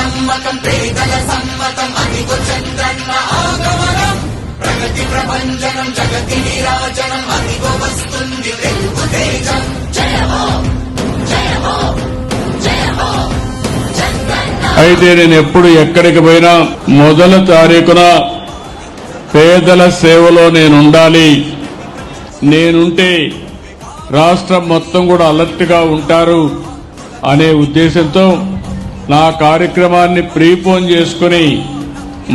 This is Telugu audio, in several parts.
నమ్మకం పేదల సమ్మతం అదిగో చంద్రన్న ఆగమనం. ప్రగతి ప్రపంచనం జగతి విరాజనం అదిగో వస్తుంది తెలుగు తేజం. జయమో జయమో జయమో అయితే నేను ఎప్పుడు ఎక్కడికి పోయినా మొదల తారీఖున పేదల సేవలో నేనుండాలి. నేనుంటే రాష్ట్రం మొత్తం కూడా అలర్ట్గా ఉంటారు అనే ఉద్దేశంతో నా కార్యక్రమాన్ని ప్రీపోన్ చేసుకుని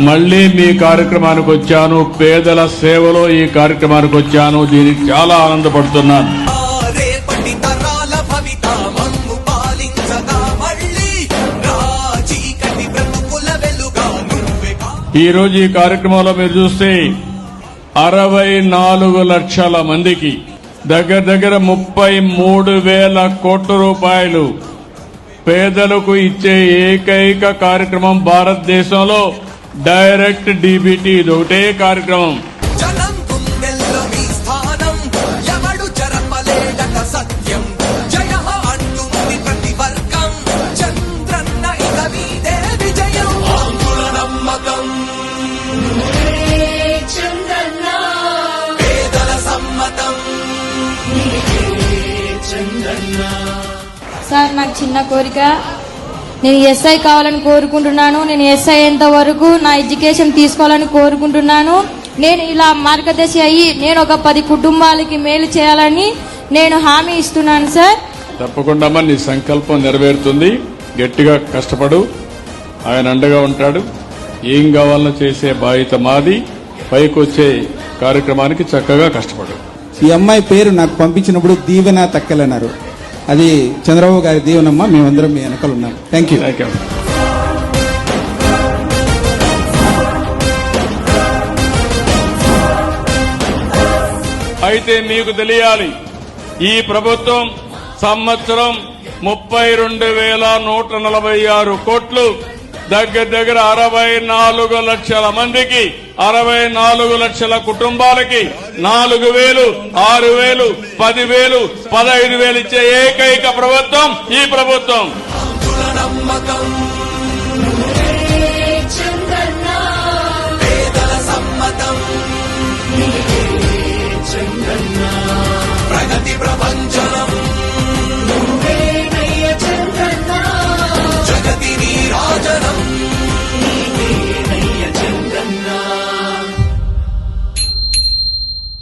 మళ్ళీ మీ కార్యక్రమానికి వచ్చాను. పేదల సేవలో ఈ కార్యక్రమానికి వచ్చాను. దీనికి చాలా ఆనందపడుతున్నాను. ఆ రేపటి తరాల భవిత మమ్ము పాలించగా మళ్ళీ రాజీకటి బ్రతుకుల వెలుగా నువ్వే కా ఈ రోజు ఈ కార్యక్రమంలో మీరు చూస్తే అరవై నాలుగు లక్షల మందికి దగ్గర దగ్గర ముప్పై మూడు వేల కోట్ల రూపాయలు పేదలకు ఇచ్చే ఏకైక కార్యక్రమం భారతదేశంలో డైరెక్ట్ డీబీటీ. ఇది ఒకటే కార్యక్రమం సార్ నాకు చిన్న కోరిక. నేను ఎస్ఐ కావాలని కోరుకుంటున్నాను. నేను ఎస్ఐ అయ్యేంత వరకు నా ఎడ్యుకేషన్ తీసుకోవాలని కోరుకుంటున్నాను. నేను ఇలా మార్గదర్శి అయ్యి నేను ఒక పది కుటుంబాలకి మేలు చేయాలని నేను హామీ ఇస్తున్నాను సార్. తప్పకుండా నీ సంకల్పం నెరవేరుతుంది. గట్టిగా కష్టపడు. ఆయన అండగా ఉంటాడు. ఏం కావాలన్నా చేసే బాధ్యత మాది. పైకొచ్చే కార్యక్రమానికి చక్కగా కష్టపడు. ఈ అమ్మాయి పేరు నాకు పంపించినప్పుడు దీవెన తక్కలన్నారు. అది చంద్రబాబు గారి దీవెనమ్మ మేమందరం మీ వెనకాల ఉన్నాం. థ్యాంక్ యూ థ్యాంక్ యూ అయితే మీకు తెలియాలి ఈ ప్రభుత్వం సంవత్సరం ముప్పై రెండు వేల నూట నలభై ఆరు కోట్లు దగ్గర దగ్గర అరవై నాలుగు లక్షల మందికి అరవై నాలుగు లక్షల కుటుంబాలకి నాలుగు వేలు ఆరు వేలు పదివేలు పదహైదు వేలు ఇచ్చే ఏకైక ప్రభుత్వం ఈ ప్రభుత్వం. ప్రగతి ప్రపంచం